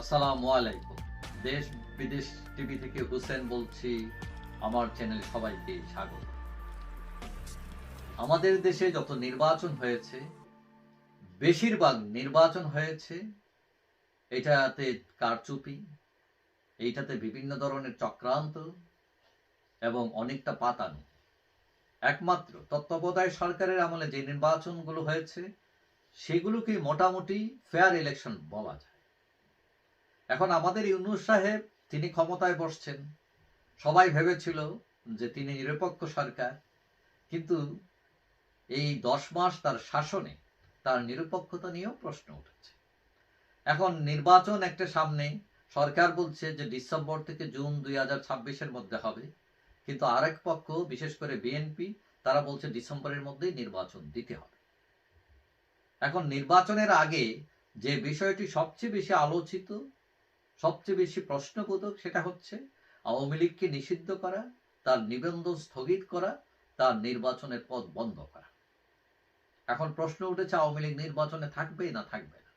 আসসালামু আলাইকুম। দেশ বিদেশ টিভি থেকে হোসেন বলছি, আমার চ্যানেলে সবাইকে স্বাগত। আমাদের দেশে যত নির্বাচন হয়েছে, বেশিরভাগ নির্বাচন হয়েছে এটাতে কারচুপি, এইটাতে বিভিন্ন ধরনের চক্রান্ত এবং অনেকটা পাতানো। একমাত্র তত্ত্বাবধায়ক সরকারের আমলে যে নির্বাচনগুলো হয়েছে, সেগুলোকে মোটামুটি ফেয়ার ইলেকশন বলা যায়। এখন আমাদের ইউনুস সাহেব, তিনি ক্ষমতায় বসছেন। সবাই ভেবেছিল যে তিনি নিরপেক্ষ সরকার, কিন্তু এই দশ মাস তার শাসনে তার নিরপেক্ষতা নিয়েও প্রশ্ন উঠেছে। এখন নির্বাচন একটা সামনে, সরকার বলছে যে ডিসেম্বর থেকে জুন দুই হাজার ছাব্বিশের মধ্যে হবে, কিন্তু আরেক পক্ষ, বিশেষ করে বিএনপি, তারা বলছে ডিসেম্বরের মধ্যেই নির্বাচন দিতে হবে। এখন নির্বাচনের আগে যে বিষয়টি সবচেয়ে বেশি আলোচিত সবচেয়ে বেশি প্রশ্নবোধক সেটা হচ্ছে আওয়ামী লীগকে নিষিদ্ধ করা তার নিবন্ধন স্থগিত করা তার নির্বাচনের পথ বন্ধ করা। এখন প্রশ্ন উঠেছে আওয়ামী লীগ নির্বাচনে থাকবে না থাকবে না?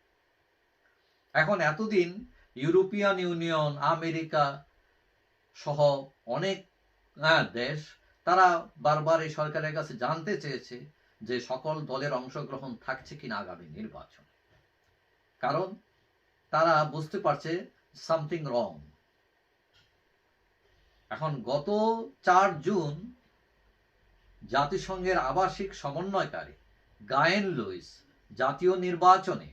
এখন এতদিন ইউরোপিয়ান ইউনিয়ন আমেরিকা সহ অনেক হ্যাঁ, দেশ তারা বারবার এই সরকারের কাছে জানতে চেয়েছে যে সকল দলের অংশগ্রহণ থাকছে কিনা আগামী নির্বাচন। কারণ তারা বুঝতে পারছে সামথিং রং এখন গত চার জুন জাতিসংঘের আবাসিক সমন্বয়কারী গায়েন লুইস জাতীয় নির্বাচনে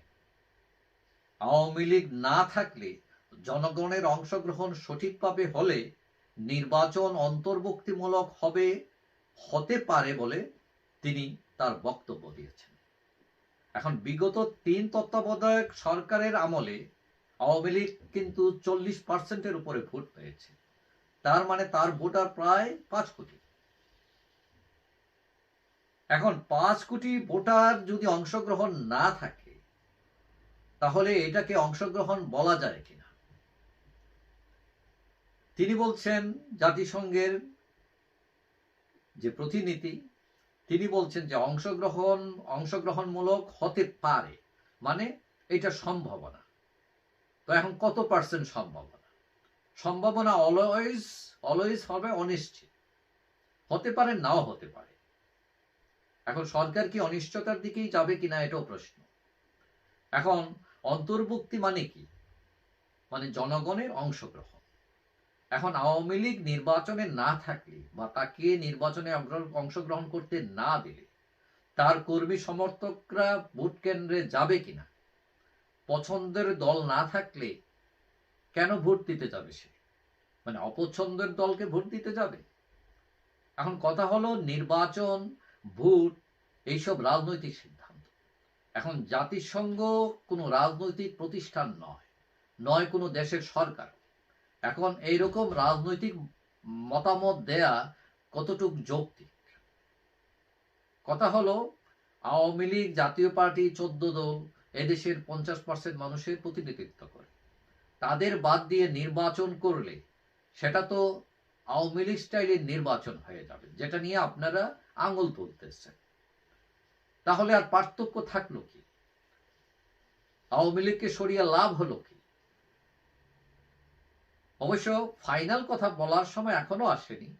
আওয়ামী লীগ না থাকলে জনগণের অংশগ্রহণ সঠিকভাবে হলে নির্বাচন অন্তর্ভুক্তিমূলক হবে, হতে পারে বলে তিনি তার বক্তব্য দিয়েছেন। এখন বিগত তিন তত্ত্বাবধায়ক সরকারের আমলে আওয়ামী লীগ কিন্তু চল্লিশ পার্সেন্টের উপরে ভোট পেয়েছে। তার মানে তার ভোটার প্রায় পাঁচ কোটি। এখন পাঁচ কোটি ভোটার যদি অংশগ্রহণ না থাকে, তাহলে এটাকে অংশগ্রহণ বলা যায় কিনা? তিনি বলছেন, জাতিসংঘের যে প্রতিনিধি, তিনি বলছেন যে অংশগ্রহণ, অংশগ্রহণমূলক হতে পারে। মানে এটা সম্ভাবনা। তো এখন কত পার্সেন্ট সম্ভাবনা? সম্ভাবনা অলওয়েজ অলওয়েজ হবে অনিশ্চিত। হতে পারে, নাও হতে পারে। এখন সরকার কি অনিশ্চয়তার দিকেই যাবে কিনা এটাও প্রশ্ন। এখন অন্তর্ভুক্তি মানে কি? মানে জনগণের অংশগ্রহণ। এখন আওয়ামী লীগ নির্বাচনে না থাকলে বা তাকে নির্বাচনে অংশগ্রহণ করতে না দিলে তার কর্মী সমর্থকরা ভোট কেন্দ্রে যাবে কিনা? পছন্দের দল না থাকলে কেন ভোট দিতে যাবে সে? মানে অপছন্দের দলকে ভোট দিতে যাবে? এখন কথা হলো নির্বাচন, ভোট, এইসব রাজনৈতিক সিদ্ধান্ত। এখন জাতিসংঘ কোনো রাজনৈতিক প্রতিষ্ঠান নয় নয় কোনো দেশের সরকার। এখন এইরকম রাজনৈতিক মতামত দেয়া কতটুক যৌক্তিক? কথা হলো আওয়ামী লীগ জাতীয় পার্টি চোদ্দ দল এদেশের পঞ্চাশ পার্সেন্ট মানুষের প্রতিনিধিত্ব করে। তাদের বাদ দিয়ে নির্বাচন করলে সেটা তো আওয়ামী লীগ স্টাইলের নির্বাচন হয়ে যাবে, যেটা নিয়ে আপনারা আঙুল তুলতেছেন। তাহলে আর পার্থক্য থাকল কি? আওয়ামী লীগকে সরিয়ে লাভ হলো কি? অবশ্য ফাইনাল কথা বলার সময় এখনও আসেনি।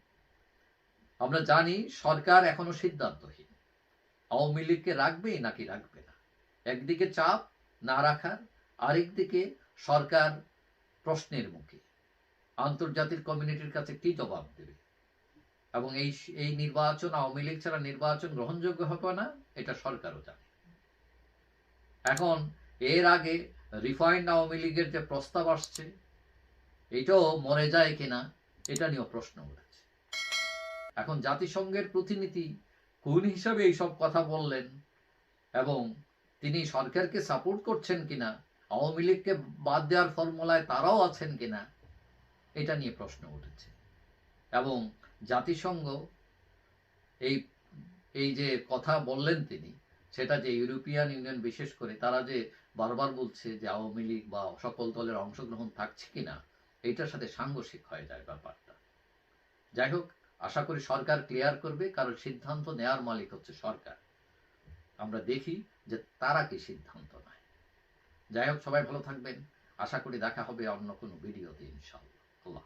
আমরা জানি সরকার এখনও সিদ্ধান্তহীন। আওয়ামী লীগকে রাখবে নাকি রাখবে না? একদিকে চাপ না রাখার, আরেকদিকে সরকার প্রশ্নের মুখে। আন্তর্জাতিক কমিউনিটির কাছে কি জবাব দেবে? এবং এই এই নির্বাচন, আওয়ামী লীগ ছাড়া নির্বাচন গ্রহণযোগ্য হবে না, এটা সরকারও জানে। এখন এর আগে রিফাইন্ড আওয়ামী লীগের যে প্রস্তাব আসছে, এটাও মরে যায় কিনা, এটা নিয়েও প্রশ্ন উঠেছে। এখন জাতিসংঘের প্রতিনিধি কোন হিসাবে এইসব কথা বললেন এবং তিনি সরকারকে সাপোর্ট করছেন কিনা, আওয়ামী লীগকে বাদ দেওয়ার ফর্মুলায় তারাও আছেন কিনা, এটা নিয়ে প্রশ্ন উঠেছে। এবং জাতিসংঘ এই এই যে কথা বললেন তিনি, সেটা যে ইউরোপিয়ান ইউনিয়ন বিশেষ করে, তারা যে বারবার বলছে যে আওয়ামী লীগ বা সকল দলের অংশগ্রহণ থাকছে কিনা, এইটার সাথে সাংঘর্ষিক হয়ে যায় ব্যাপারটা। যাই হোক, আশা করি সরকার ক্লিয়ার করবে, কারণ সিদ্ধান্ত নেয়ার মালিক হচ্ছে সরকার। আমরা দেখি যে তারা কি সিদ্ধান্ত নেয়। যাই হোক, সবাই ভালো থাকবেন। আশা করি দেখা হবে অন্য কোনো ভিডিওতে ইনশাল্লাহ